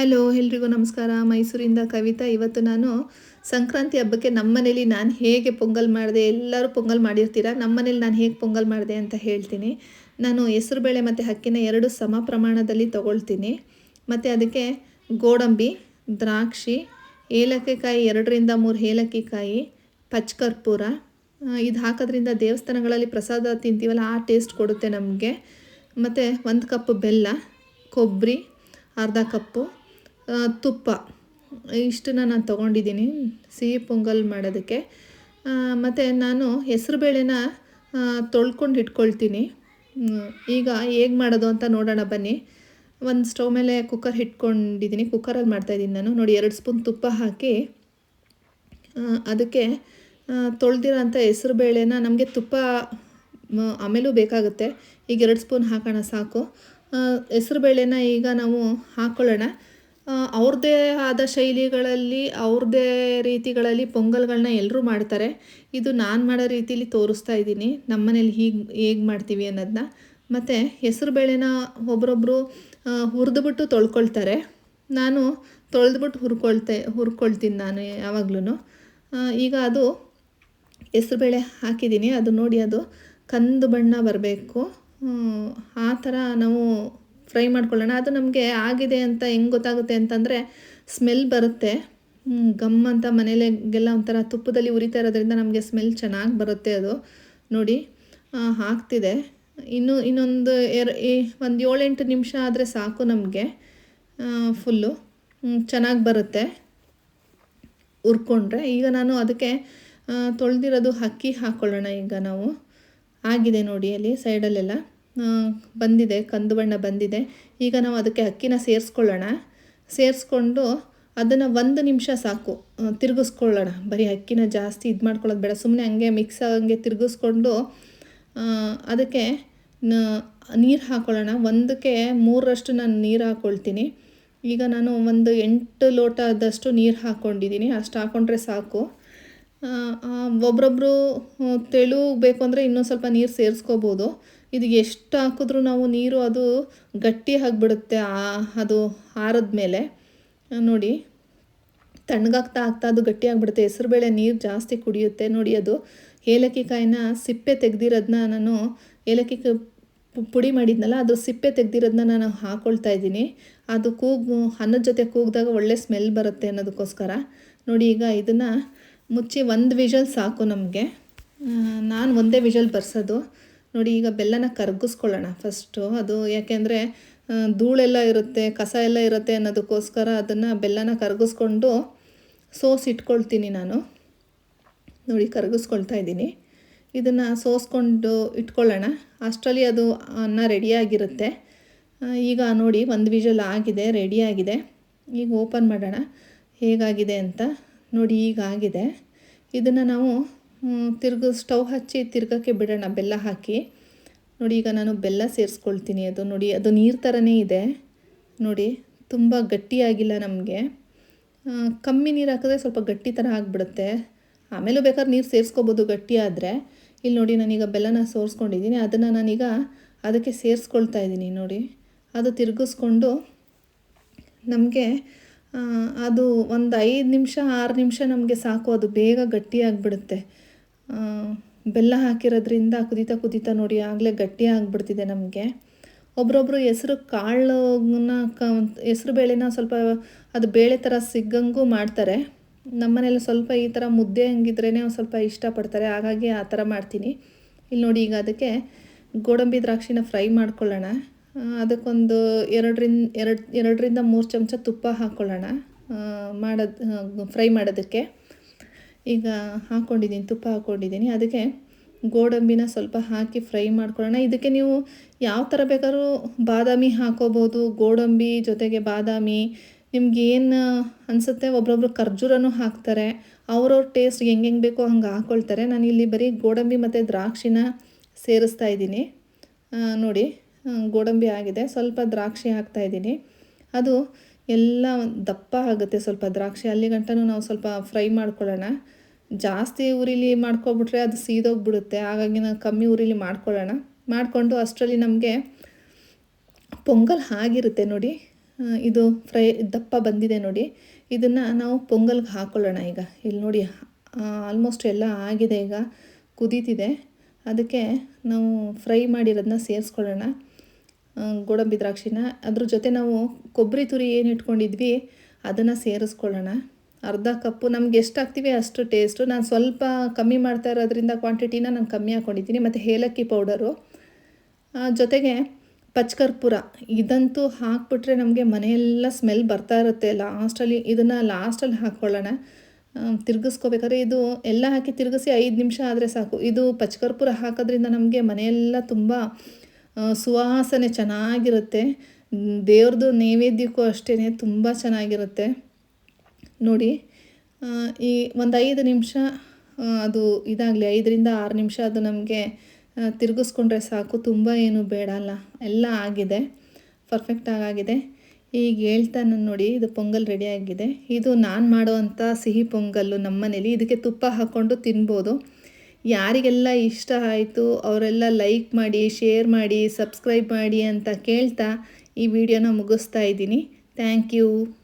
Hello, ಎಲ್ರಿಗೂ ನಮಸ್ಕಾರ. ಮೈಸೂರಿಂದ ಕವಿತಾ, ಇವತ್ತು ನಾನು ಸಂಕ್ರಾಂತಿ ಹಬ್ಬಕ್ಕೆ ನಮ್ಮ ಮನೇಲಿ ನಾನು ಹೇಗೆ ಪೊಂಗಲ್ ಮಾಡಿದೆ, ಎಲ್ಲರೂ ಪೊಂಗಲ್ ಮಾಡಿರ್ತೀರ ನಮ್ಮ ಮನೇಲಿ ನಾನು ಹೇಗೆ ಪೊಂಗಲ್ ಮಾಡಿದೆ ಅಂತ ಹೇಳ್ತೀನಿ. ನಾನು ಹೆಸರುಬೇಳೆ ಮತ್ತು ಹಕ್ಕಿನ ಎರಡು ಸಮ ಪ್ರಮಾಣದಲ್ಲಿ ತಗೊಳ್ತೀನಿ. ಮತ್ತು ಅದಕ್ಕೆ ಗೋಡಂಬಿ, ದ್ರಾಕ್ಷಿ, ಏಲಕ್ಕಿಕಾಯಿ, ಎರಡರಿಂದ ಮೂರು ಏಲಕ್ಕಿಕಾಯಿ, ಪಚ್ಕರ್ಪೂರ. ಇದು ಹಾಕೋದ್ರಿಂದ ದೇವಸ್ಥಾನಗಳಲ್ಲಿ ಪ್ರಸಾದ ತಿಂತೀವಲ್ಲ, ಆ ಟೇಸ್ಟ್ ಕೊಡುತ್ತೆ ನಮಗೆ. ಮತ್ತು ಒಂದು ಕಪ್ ಬೆಲ್ಲ ಕೊಬ್ಬರಿ ಅರ್ಧ ಕಪ್ಪು. ತುಪ್ಪ. ಇಷ್ಟನ್ನ ನಾನು ತೊಗೊಂಡಿದ್ದೀನಿ. ಸಿಹಿ ಪೊಂಗಲ್ ಮಾಡೋದಕ್ಕೆ. ಮತ್ತು ನಾನು ಹೆಸರುಬೇಳೆನ ತೊಳ್ಕೊಂಡು ಇಟ್ಕೊಳ್ತೀನಿ. ಈಗ ಹೇಗೆ ಮಾಡೋದು ಅಂತ ನೋಡೋಣ ಬನ್ನಿ. ಒಂದು ಸ್ಟವ್ ಮೇಲೆ ಕುಕ್ಕರ್ ಇಟ್ಕೊಂಡಿದ್ದೀನಿ. ಕುಕ್ಕರಲ್ಲಿ ಮಾಡ್ತಾಯಿದ್ದೀನಿ ನಾನು. ನೋಡಿ, ಎರಡು ಸ್ಪೂನ್ ತುಪ್ಪ ಹಾಕಿ ಅದಕ್ಕೆ ತೊಳೆದಿರೋಂಥ ಹೆಸರು ಬೇಳೆನ ನಮಗೆ ತುಪ್ಪ ಆಮೇಲೂ ಬೇಕಾಗುತ್ತೆ. ಈಗ ಎರಡು ಸ್ಪೂನ್ ಹಾಕೋಣ ಸಾಕು. ಹೆಸರು ಬೇಳೆನ ಈಗ ನಾವು ಹಾಕ್ಕೊಳ್ಳೋಣ ಅವ್ರದ್ದೇ ಆದ ಶೈಲಿಗಳಲ್ಲಿ ಅವ್ರದ್ದೇ ರೀತಿಗಳಲ್ಲಿ ಪೊಂಗಲ್ಗಳನ್ನ ಎಲ್ಲರೂ ಮಾಡ್ತಾರೆ. ಇದು ನಾನು ಮಾಡೋ ರೀತಿಲಿ ತೋರಿಸ್ತಾ ಇದ್ದೀನಿ. ನಮ್ಮ ಮನೇಲಿ ಹೀಗೆ, ಹೇಗೆ ಮಾಡ್ತೀವಿ ಅನ್ನೋದನ್ನ ಮತ್ತು ಹೆಸರು ಬೇಳೆನ ಒಬ್ರೊಬ್ಬರು ಹುರಿದ್ಬಿಟ್ಟು ತೊಳ್ಕೊಳ್ತಾರೆ. ನಾನು ತೊಳೆದ್ಬಿಟ್ಟು ಹುರ್ಕೊಳ್ತೆ, ಹುರ್ಕೊಳ್ತೀನಿ ನಾನು ಯಾವಾಗ್ಲೂ ಈಗ ಅದು ಹೆಸ್ರುಬೇಳೆ ಹಾಕಿದ್ದೀನಿ. ಅದು ನೋಡಿ ಅದು ಕಂದು ಬಣ್ಣ ಬರಬೇಕು. ಆ ಥರ ನಾವು ಫ್ರೈ ಮಾಡ್ಕೊಳ್ಳೋಣ. ಅದು ನಮಗೆ ಆಗಿದೆ ಅಂತ ಹೆಂಗೆ ಗೊತ್ತಾಗುತ್ತೆ ಅಂತಂದರೆ ಸ್ಮೆಲ್ ಬರುತ್ತೆ. ಗಮ್ ಅಂತ ಮನೇಲೆಗೆಲ್ಲ ಒಂಥರ ತುಪ್ಪದಲ್ಲಿ ಉರಿತಾ ಇರೋದ್ರಿಂದ ನಮಗೆ ಸ್ಮೆಲ್ ಚೆನ್ನಾಗಿ ಬರುತ್ತೆ ಅದು. ನೋಡಿ ಹಾಕ್ತಿದೆ. ಇನ್ನು ಇನ್ನೊಂದು ಎರ ಒಂದು ಏಳೆಂಟು ನಿಮಿಷ ಆದರೆ ಸಾಕು ನಮಗೆ. ಫುಲ್ಲು ಚೆನ್ನಾಗಿ ಬರುತ್ತೆ. ಹುರ್ಕೊಂಡ್ರೆ ಈಗ ನಾನು ಅದಕ್ಕೆ ತೊಳೆದಿರೋದು ಅಕ್ಕಿ ಹಾಕ್ಕೊಳ್ಳೋಣ ಈಗ ನಾವು. ಆಗಿದೆ ನೋಡಿ ಅಲ್ಲಿ ಸೈಡಲ್ಲೆಲ್ಲ. ಬಂದಿದೆ, ಕಂದು ಬಣ್ಣ ಬಂದಿದೆ. ಈಗ ನಾವು ಅದಕ್ಕೆ ಅಕ್ಕಿನ ಸೇರಿಸ್ಕೊಳ್ಳೋಣ. ಸೇರಿಸ್ಕೊಂಡು ಅದನ್ನು ಒಂದು ನಿಮಿಷ ಸಾಕು ತಿರುಗಿಸ್ಕೊಳ್ಳೋಣ. ಬರೀ ಅಕ್ಕಿನ ಜಾಸ್ತಿ ಇದು ಮಾಡ್ಕೊಳ್ಳೋದು ಬೇಡ ಸುಮ್ಮನೆ ಹಂಗೆ ಮಿಕ್ಸ್ ಹಂಗೆ ತಿರುಗಿಸ್ಕೊಂಡು ಅದಕ್ಕೆ ನೀರು ಹಾಕ್ಕೊಳ್ಳೋಣ ಒಂದಕ್ಕೆ ಮೂರರಷ್ಟು ನಾನು ನೀರು ಹಾಕ್ಕೊಳ್ತೀನಿ ಈಗ ನಾನು ಒಂದು ಎಂಟು ಲೋಟದಷ್ಟು ನೀರು ಹಾಕ್ಕೊಂಡಿದ್ದೀನಿ ಅಷ್ಟು ಹಾಕ್ಕೊಂಡ್ರೆ ಸಾಕು. ಒಬ್ರೊಬ್ರು ತೆಳು ಬೇಕು ಅಂದರೆ ಇನ್ನೊಂದು ಸ್ವಲ್ಪ ನೀರು ಸೇರಿಸ್ಕೋಬೋದು. ಇದು ಎಷ್ಟು ಹಾಕಿದ್ರೂ ನಾವು ನೀರು ಅದು ಗಟ್ಟಿ ಆಗಿಬಿಡುತ್ತೆ ಅದು ಆರದ ಮೇಲೆ ನೋಡಿ, ತಣ್ಣಗಾಗ್ತಾ ಆಗ್ತಾ ಅದು ಗಟ್ಟಿ ಆಗಿಬಿಡುತ್ತೆ. ಹೆಸರುಬೇಳೆ ನೀರು ಜಾಸ್ತಿ ಕುಡಿಯುತ್ತೆ. ನೋಡಿ, ಅದು ಏಲಕ್ಕಿ ಕಾಯಿನ ಸಿಪ್ಪೆ ತೆಗ್ದಿರೋದನ್ನ ನಾನು ಏಲಕ್ಕಿ ಪುಡಿ ಮಾಡಿದ್ನಲ್ಲ, ಅದು ಸಿಪ್ಪೆ ತೆಗ್ದಿರೋದನ್ನ ನಾನು ಹಾಕ್ಕೊಳ್ತಾ ಇದ್ದೀನಿ. ಅದು ಕೂಗು, ಅನ್ನದ ಜೊತೆ ಕೂಗಿದಾಗ ಒಳ್ಳೆ ಸ್ಮೆಲ್ ಬರುತ್ತೆ ಅನ್ನೋದಕ್ಕೋಸ್ಕರ. ನೋಡಿ, ಈಗ ಇದನ್ನು ಮುಚ್ಚಿ ಒಂದು ವಿಷಲ್ ಸಾಕು ನಮಗೆ. ನಾನು ಒಂದೇ ವಿಷಲ್ ಬರ್ಸೋದು. ನೋಡಿ, ಈಗ ಬೆಲ್ಲನ ಕರಗಿಸ್ಕೊಳ್ಳೋಣ ಫಸ್ಟು ಅದು ಯಾಕೆಂದರೆ ಧೂಳೆಲ್ಲ ಇರುತ್ತೆ, ಕಸ ಎಲ್ಲ ಇರುತ್ತೆ ಅನ್ನೋದಕ್ಕೋಸ್ಕರ ಅದನ್ನು ಬೆಲ್ಲನ ಕರಗಿಸ್ಕೊಂಡು ಸೋಸ್ ಇಟ್ಕೊಳ್ತೀನಿ ನಾನು. ನೋಡಿ, ಕರಗಿಸ್ಕೊಳ್ತಾ ಇದ್ದೀನಿ. ಇದನ್ನು ಸೋಸ್ಕೊಂಡು ಇಟ್ಕೊಳ್ಳೋಣ. ಅಷ್ಟರಲ್ಲಿ ಅದು ಅನ್ನ ರೆಡಿಯಾಗಿರುತ್ತೆ ಈಗ ನೋಡಿ, ಒಂದು ವಿಷಲ್ ಆಗಿದೆ ರೆಡಿಯಾಗಿದೆ ಈಗ ಓಪನ್ ಮಾಡೋಣ. ಹೇಗಾಗಿದೆ ಅಂತ. ನೋಡಿ ಈಗ ಆಗಿದೆ ಇದನ್ನು ನಾವು ತಿರ್ಗ ಸ್ಟವ್ ಹಚ್ಚಿ ತಿರ್ಗಕ್ಕೆ ಬಿಡೋಣ, ಬೆಲ್ಲ ಹಾಕಿ. ನೋಡಿ ಈಗ ನಾನು ಬೆಲ್ಲ ಸೇರಿಸ್ಕೊಳ್ತೀನಿ. ಅದು ನೋಡಿ, ಅದು ನೀರು ಥರನೇ ಇದೆ. ನೋಡಿ, ತುಂಬ ಗಟ್ಟಿಯಾಗಿಲ್ಲ ನಮಗೆ. ಕಮ್ಮಿ ನೀರು ಹಾಕಿದ್ರೆ ಸ್ವಲ್ಪ ಗಟ್ಟಿ ಥರ ಆಗಿಬಿಡುತ್ತೆ. ಆಮೇಲೂ ಬೇಕಾದ್ರೆ ನೀರು ಸೇರಿಸ್ಕೋಬೋದು ಗಟ್ಟಿ ಆದರೆ. ಇಲ್ಲಿ ನೋಡಿ ನಾನೀಗ ಬೆಲ್ಲನ ಸೋರಿಸ್ಕೊಂಡಿದ್ದೀನಿ ಅದನ್ನು ನಾನೀಗ ಅದಕ್ಕೆ ಸೇರಿಸ್ಕೊಳ್ತಾ ಇದ್ದೀನಿ ನೋಡಿ. ಅದು ತಿರುಗಿಸ್ಕೊಂಡು ನಮಗೆ ಅದು ಒಂದು ಐದು ನಿಮಿಷ, ಆರು ನಿಮಿಷ ನಮಗೆ ಸಾಕು. ಅದು ಬೇಗ ಗಟ್ಟಿಯಾಗಿಬಿಡುತ್ತೆ. ಬೆಲ್ಲ ಹಾಕಿರೋದ್ರಿಂದ ಕುದೀತಾ ಕುದೀತಾ ನೋಡಿ, ಆಗಲೇ ಗಟ್ಟಿ ಆಗಿಬಿಡ್ತಿದೆ ನಮಗೆ. ಒಬ್ರೊಬ್ರು ಹೆಸರು ಕಾಳನ್ನ ಕ, ಹೆಸರು ಬೇಳೆನ ಸ್ವಲ್ಪ ಅದು ಬೇಳೆ ಥರ ಸಿಗಂಗೂ ಮಾಡ್ತಾರೆ. ನಮ್ಮನೇಲಿ ಸ್ವಲ್ಪ ಈ ಥರ ಮುದ್ದೆ ಹಂಗಿದ್ರೇ ಸ್ವಲ್ಪ ಇಷ್ಟಪಡ್ತಾರೆ. ಹಾಗಾಗಿ ಆ ಥರ ಮಾಡ್ತೀನಿ. ಇಲ್ಲಿ ನೋಡಿ ಈಗ ಅದಕ್ಕೆ ಗೋಡಂಬಿ ದ್ರಾಕ್ಷಿನ ಫ್ರೈ ಮಾಡ್ಕೊಳ್ಳೋಣ. ಅದಕ್ಕೊಂದು ಎರಡರಿಂದ, ಎರಡು, ಎರಡರಿಂದ ಮೂರು ಚಮಚ ತುಪ್ಪ ಹಾಕ್ಕೊಳ್ಳೋಣ ಮಾಡೋದು ಫ್ರೈ ಮಾಡೋದಕ್ಕೆ. ಈಗ ಹಾಕ್ಕೊಂಡಿದ್ದೀನಿ ತುಪ್ಪ ಹಾಕ್ಕೊಂಡಿದ್ದೀನಿ ಅದಕ್ಕೆ ಗೋಡಂಬಿನ ಸ್ವಲ್ಪ ಹಾಕಿ ಫ್ರೈ ಮಾಡ್ಕೊಳ್ಳೋಣ. ಇದಕ್ಕೆ ನೀವು ಯಾವ ಥರ ಬೇಕಾದ್ರೂ ಬಾದಾಮಿ ಹಾಕೋಬೋದು. ಗೋಡಂಬಿ ಜೊತೆಗೆ ಬಾದಾಮಿ. ನಿಮ್ಗೆ ಏನು ಅನಿಸುತ್ತೆ? ಒಬ್ರೊಬ್ರು ಖರ್ಜೂರನೂ ಹಾಕ್ತಾರೆ. ಅವ್ರವ್ರ ಟೇಸ್ಟ್ ಹೆಂಗೆ ಹೆಂಗೆ ಬೇಕೋ ಹಂಗೆ ಹಾಕ್ಕೊಳ್ತಾರೆ ನಾನು ಇಲ್ಲಿ ಬರೀ ಗೋಡಂಬಿ ಮತ್ತು ದ್ರಾಕ್ಷಿನ ಸೇರಿಸ್ತಾ ಇದ್ದೀನಿ. ನೋಡಿ. ಗೋಡಂಬಿ ಆಗಿದೆ. ಸ್ವಲ್ಪ ದ್ರಾಕ್ಷಿ ಹಾಕ್ತಾ ಇದ್ದೀನಿ. ಅದು ಎಲ್ಲ ದಪ್ಪ ಆಗುತ್ತೆ ಸ್ವಲ್ಪ ದ್ರಾಕ್ಷಿ. ಅಲ್ಲಿ ಗಂಟನೂ ನಾವು ಸ್ವಲ್ಪ ಫ್ರೈ ಮಾಡ್ಕೊಳ್ಳೋಣ. ಜಾಸ್ತಿ ಉರಿಲಿ ಮಾಡ್ಕೊಬಿಟ್ರೆ ಅದು ಸೀದೋಗ್ಬಿಡುತ್ತೆ. ಹಾಗಾಗಿ ನಾವು ಕಮ್ಮಿ ಉರಿಲಿ ಮಾಡ್ಕೊಳ್ಳೋಣ. ಮಾಡಿಕೊಂಡು ಅಷ್ಟರಲ್ಲಿ ನಮಗೆ ಪೊಂಗಲ್ ಆಗಿರುತ್ತೆ ನೋಡಿ. ಇದು ಫ್ರೈ ದಪ್ಪ ಬಂದಿದೆ ನೋಡಿ. ಇದನ್ನು ನಾವು ಪೊಂಗಲ್ಗೆ ಹಾಕ್ಕೊಳ್ಳೋಣ ಈಗ. ಇಲ್ಲಿ ನೋಡಿ ಆಲ್ಮೋಸ್ಟ್ ಎಲ್ಲ ಆಗಿದೆ ಈಗ. ಕುದೀತಿದೆ. ಅದಕ್ಕೆ ನಾವು ಫ್ರೈ ಮಾಡಿರೋದನ್ನ ಸೇರಿಸ್ಕೊಳ್ಳೋಣ. ಗೋಡಂಬಿ ದ್ರಾಕ್ಷಿನ. ಅದ್ರ ಜೊತೆ ನಾವು ಕೊಬ್ಬರಿ ತುರಿ ಏನು ಇಟ್ಕೊಂಡಿದ್ವಿ, ಅದನ್ನು ಸೇರಿಸ್ಕೊಳ್ಳೋಣ. ಅರ್ಧ ಕಪ್ಪು, ನಮ್ಗೆ ಎಷ್ಟು ಹಾಕ್ತೀವಿ ಅಷ್ಟು ಟೇಸ್ಟು ನಾನು ಸ್ವಲ್ಪ ಕಮ್ಮಿ ಮಾಡ್ತಾ ಇರೋದ್ರಿಂದ ಕ್ವಾಂಟಿಟಿನ ನಾನು ಕಮ್ಮಿ ಹಾಕ್ಕೊಂಡಿದ್ದೀನಿ ಮತ್ತು ಏಲಕ್ಕಿ ಪೌಡರು ಜೊತೆಗೆ ಪಚ್ಕರ್ಪುರ. ಇದಂತೂ ಹಾಕ್ಬಿಟ್ರೆ ನಮಗೆ ಮನೆಯೆಲ್ಲ ಸ್ಮೆಲ್ ಬರ್ತಾ ಇರುತ್ತೆ. ಲಾಸ್ಟಲ್ಲಿ ಇದನ್ನು ಲಾಸ್ಟಲ್ಲಿ ಹಾಕ್ಕೊಳ್ಳೋಣ. ತಿರ್ಗಿಸ್ಕೋಬೇಕಾದ್ರೆ ಇದು ಎಲ್ಲ ಹಾಕಿ ತಿರುಗಿಸಿ ಐದು ನಿಮಿಷ ಆದರೆ ಸಾಕು. ಇದು ಪಚ್ಕರ್ಪುರ ಹಾಕೋದ್ರಿಂದ ನಮಗೆ ಮನೆಯೆಲ್ಲ ತುಂಬ ಸುವಾಸನೆ ಚೆನ್ನಾಗಿರುತ್ತೆ. ದೇವ್ರದ್ದು ನೈವೇದ್ಯಕ್ಕೂ ಅಷ್ಟೇ ತುಂಬ ಚೆನ್ನಾಗಿರುತ್ತೆ. ನೋಡಿ ಈ ಒಂದು ಐದು ನಿಮಿಷ ಅದು ಇದಾಗಲಿ, ಐದರಿಂದ ಆರು ನಿಮಿಷ ಅದು ನಮಗೆ ತಿರುಗಿಸ್ಕೊಂಡ್ರೆ ಸಾಕು. ತುಂಬ ಏನು ಬೇಡ ಅಲ್ಲ. ಎಲ್ಲ ಆಗಿದೆ. ಪರ್ಫೆಕ್ಟಾಗಿ ಆಗಿದೆ ಈಗ ಹೇಳ್ತಾನೆ ನೋಡಿ, ಇದು ಪೊಂಗಲ್ ರೆಡಿ ಆಗಿದೆ. ಇದು ನಾನು ಮಾಡೋವಂಥ ಸಿಹಿ ಪೊಂಗಲ್ಲು ನಮ್ಮ ಮನೇಲಿ ಇದಕ್ಕೆ ತುಪ್ಪ ಹಾಕ್ಕೊಂಡು ತಿನ್ಬೋದು. ಯಾರಿಗೆಲ್ಲ ಇಷ್ಟ ಆಯಿತು ಅವರೆಲ್ಲ ಲೈಕ್ ಮಾಡಿ ಶೇರ್ ಮಾಡಿ ಸಬ್ಸ್ಕ್ರೈಬ್ ಮಾಡಿ ಅಂತ ಕೇಳ್ತಾ ಈ ವಿಡಿಯೋನ ಮುಗಿಸ್ತಾ ಇದ್ದೀನಿ. Thank you